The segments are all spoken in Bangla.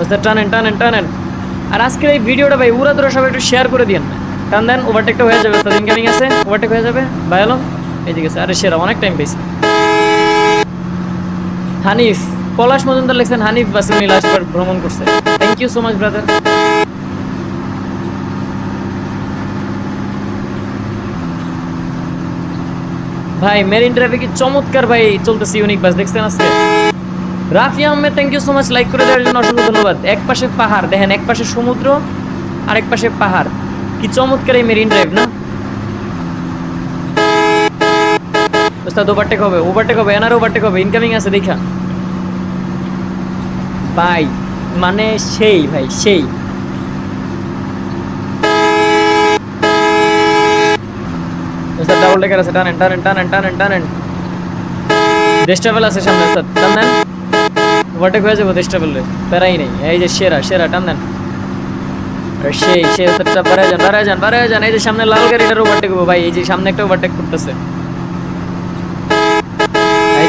ওস্তাদ টানেন টানেন টানেন আর আজকের এই ভিডিওটা ভাই উড়া ধরে সবাই একটু শেয়ার করে দিন টান দেন ওভারটেকটা হয়ে যাবে ওস্তাদ ইনকামিং আছে ওভারটেক হয়ে যাবে। ভাই হলো এইদিকে আরে সেরা অনেক টাইম পেয়েছি হানিফ, পলাশ মজুমদার লিখছেন, হানিফ বাসে উনি লাস্টবার ভ্রমণ করছে। Thank you so much brother ভাই মেরিন ড্রাইভে চমৎকার ভাই চলতেছে ইউনিক বাস দেখছেন আজকে? Rafi Ahmed thank you so much like করে দেওয়ার জন্য অসংখ্য ধন্যবাদ। এক পাশে পাহাড়, দেখেন এক পাশে সমুদ্র এক পাশে পাহাড়। কি চমৎকার এই মেরিন ড্রাইভ, না? ওস্তাদ ওভারটেক হবে ওভারটেক হবে, এনার ওভারটেক হবে ইনকামিং আছে, দেখা। ভাই মানে সেই, ভাই, সেই। ওস্তাদ ডাবল টেকার আছে, টানেন টানেন টানেন টানেন টানেন। ডেস্টাবেল আছে সামনে, ওস্তাদ টান দেন ওভারটেক হয়ে যাব ডেস্টাবেলে প্যারাই নেই। এই যে সেরা সেরা, টান দেন। সেই সে ওস্তাদটা বাড়ায় যান যান যান। এই যে সামনে লাল ভাই। এই যে সামনে করতেছে। এই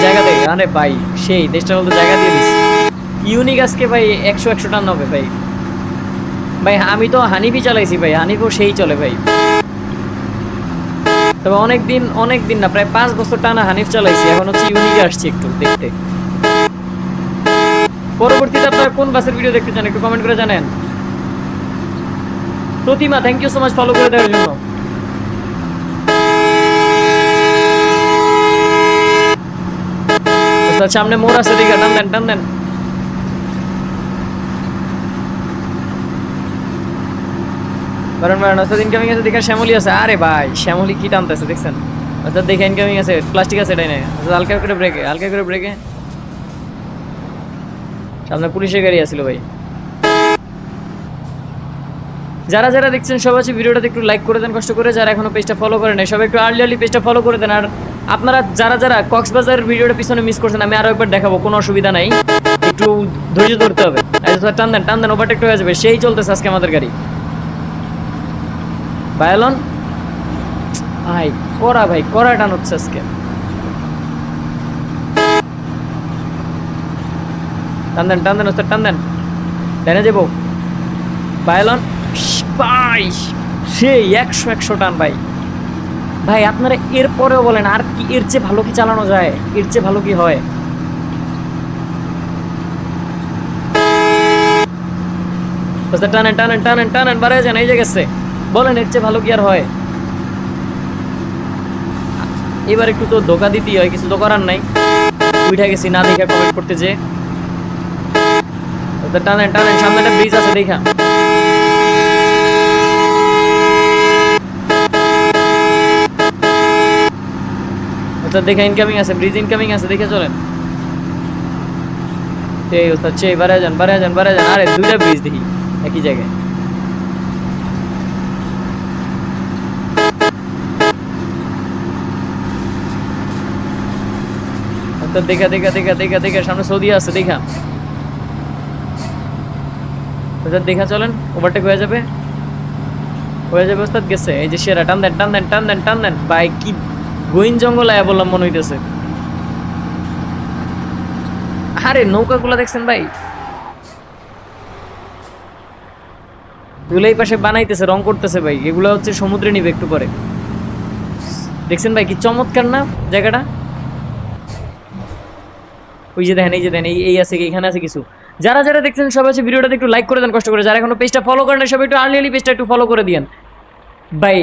আরে ভাই, সেই ডেস্টাবেল তো জায়গা দিয়ে দিস। ইউনিক আজকে ভাই একশো একশো টান হবে ভাই। ভাই, আমি তো হানিফি চালাইছি ভাই। হানিফও সেই চলে ভাই। তবে অনেক দিন অনেক দিন না, প্রায় পাঁচ বছর টানা হানিফ চালাইছি। এখন হচ্ছে ইউনিকে আসছি একটু দেখতে। পরবর্তীতে আপনারা কোন বাসের ভিডিও দেখতে চান, একটু কমেন্ট করে জানেন। Pratima thank you so much follow করে দেওয়ার জন্য। সামনে মোড় আছে দিকে টান দেন টান দেন। বারণ বারণ ওস্তাদ ইনকামিং আছে দেখে শ্যামলি আছে। আরে ভাই, শ্যামলি কি টানতেছে, দেখছেন? ওস্তাদ দেখে ইনকামিং আছে প্লাস্টিক আছে এটাই নাই ওস্তাদ হালকা করে ব্রেকে হালকা করে ব্রেকে সামনে পুলিশের গাড়ি আসছিল ভাই। যারা যারা দেখছেন সবাই হচ্ছে ভিডিওটাতে একটু লাইক করে দেন, কষ্ট করে। যারা এখনও পেজটা ফলো করে নেই, সবাই একটু আর্লি আর্লি পেজটা ফলো করে দেন। আর আপনারা যারা যারা কক্সবাজারের ভিডিওটা পিছনে মিস করছেন, আমি আরও একবার দেখাবো, কোনো অসুবিধা নাই। একটু ধৈর্য ধরতে হবে। টান দেন টান দেন ওভারটেক হয়ে যাবে, সেই চলতেছে আজকে আমাদের গাড়ি। বায়ালন ভাই, করা ভাই, করা টান হচ্ছে আজকে। টান দেন ওস্তাদ টান টেনে যাব। বায়ালন ভাই সেই একশো একশো টান, ভাই। ভাই, আপনারা এরপরেও বলেন, আর কি এর চেয়ে ভালো কি চালানো যায়? এর চেয়ে ভালো কি হয়? টানেন টানেন টানেন টানেন, বাড়ায় যান, এই যে গেছে। বলেন, এর চেয়ে ভালো কি আর হয়? এবার একটু তো ধোকা দিতেই হয়, কিছু তো করার নাই। উঠে গেছি, না দেখে কমেন্ট করতে যে ওদের টানেন টানেন সামনে একটা ব্রিজ আছে দেখা ওস্তাদ দেখে ইনকামিং আছে ব্রিজ ইনকামিং আছে দেখে চলেন এই ওস্তাদ সেই বাড়া যান বাড়া যান বাড়া যান আরে দুইটা ব্রিজ দেখি একই জায়গায় ওস্তাদ দেখা দেখা দেখা দেখা দেখা সামনে সৌদি আছে দেখা ওস্তাদ দেখা চলেন ওভারটেক হয়ে যাবে। হয়ে যাবে ওস্তাদ গেছে, এই যে সেরা, টান দেন টান দেন টান দেন টান দেন। বাইক কি জঙ্গল আয়া বললাম মনে হইতেছে। আরে, নৌকাগুলো দেখছেন ভাই? পাশে বানাইতেছে, রং করতেছে ভাই। এগুলো হচ্ছে সমুদ্রে নিবে একটু পরে। দেখছেন ভাই, কি চমৎকার না জায়গাটা? ওই যে দেখেন, এই যে দেখেন, এই এই আছে এখানে আছে কিছু? যারা যারা দেখছেন সবাই হচ্ছে ভিডিওটা একটু লাইক করে দেন, কষ্ট করে। যারা এখনও পেজটা ফলো করেন সবাই একটু আর্লি পেজটা একটু ফলো করে দিয়েন। ভাই